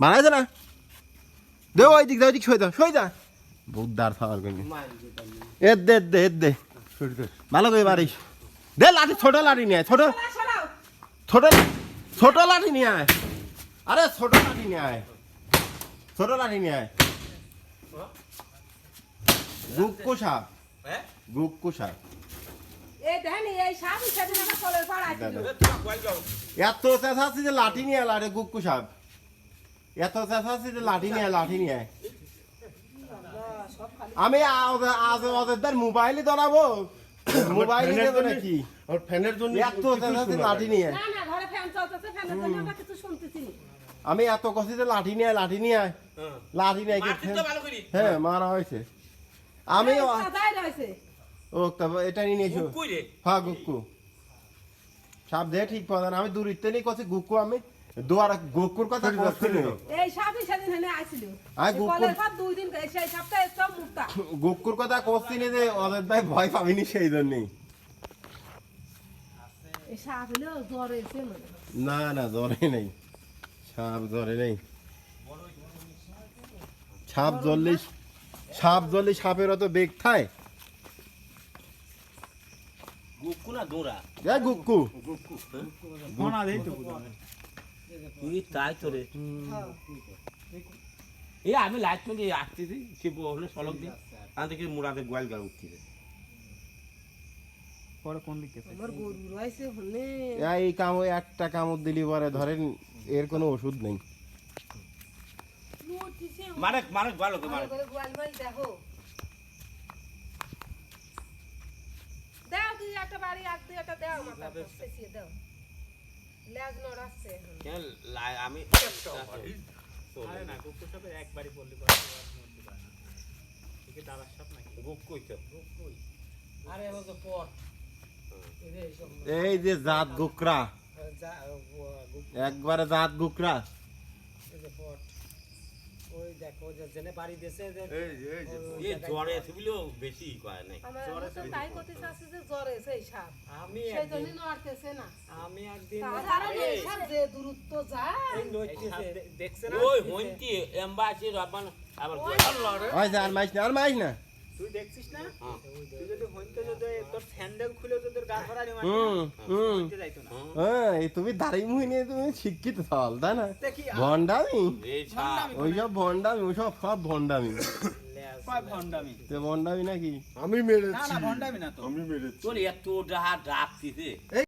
বানাইছে না দে ওই দিক দে দা দা দে দে দে ভালো করে বাড়িস দে লাঠি ছোট লাঠি নিয়ে ছোট। ছোট ছোট লাঠি নিয়ে আরে ছোট লাঠি নিয়ে আয় ছোট লাঠি নিয়ে আয় গুক্কু সাপ হ্যাঁ? গুক্কু সাপ এত চেঁচাচ্ছি যে লাঠি নিয়ে আয়, লাঠি গুক্কু সাপ এত চেঁচাচ্ছি যে লাঠি নিয়ে লাঠি নিয়ে। আয়। আমি আজ- আজ ওদের মোবাইলে ধরাবো। মোবাইল দেবো জন্য- নাকি? আর ফ্যানের জন্য এত শোনা লাঠি নিয়ে। না না ঘরে ফ্যান চলতেছে ফ্যানের জন্য কিছু শুনতেছি। আমি এত কষি যে লাঠি নিয়ে আয়, লাঠি নিয়ে আয়। লাঠি নিয়ে করে। হ্যাঁ মারা হয়েছে। আমি ও- তবে এটা নিয়ে নিয়েছো? হ্যাঁ গুক্কু। সাপ দে ঠিক পাবেন আমি দূর ইতে নিয়ে কছি গুক্কু আমি দুয়ার কথা কছি নি। এই সাপই সেদিন হেনে আসছিল আয় এই গুকুল। দুই দিন সেই সাপটা সব মুক্তা। গুক্কুর কথা কছি নি যে ওদের ভাই ভয় পাবিনি সেই জন্যই। এই সাপ হলো জ্বর এসে না না জ্বরে নেই। সাপ জ্বরে নেই। সাপ জ্বললে সাপ জ্বললে সাপের অত বেগ থায়? গুকু না দৌড়া? এ গুক্কু তুই তাই তোরে হ্যাঁ। এই আমি লাইট মেলে আসতেছি সে হলে সলক দিই। আমি দেখি মুরাদে গোয়াল গাড় উঠতেছে আমার গরু রয়েছে হলে এই কামড় একটা কামড় দিলি পরে ধরেন এর কোনো ওষুধ নেই। মানে মানে ভালো তো করে গোয়াল মাল দেখো। দাও তুই একটা বাড়ি আগ দিয়ে একটা দাও মাথা পেঁচিয়ে দাও। লেজ নড়াচ্ছে কেন আমি আরে যে, এই যে এই জ্বরে এসেছিলেও বেশি কয় নাই। আমার তো তাই করতে চাচ্ছে যে জ্বর এসে এই সাপ। আমি সেই জন্য নড়তেছে না। আমি একদিন তাছাড়া এই সাপ যে দূরত্ব যায়। দেখছে না। তুই দেখছিস না? হ্যাঁ। তুই যদি হইতে যদি তোর স্যান্ডেল খুলে গা ভরানি হুম হুম। যাইতো না। হ্যাঁ এই তুমি দাড়ি মুহি নিয়ে তুমি শিক্ষিত সল তাই না? ভন্ডামি ওই সব ভন্ডামি ওই সব সব ভন্ডামি ভন্ডামি নাকি? আমি মেরেছি। না ভন্ডামি না তো। আমি মেরেছি। তোর এত ডাহা ডাকতিছে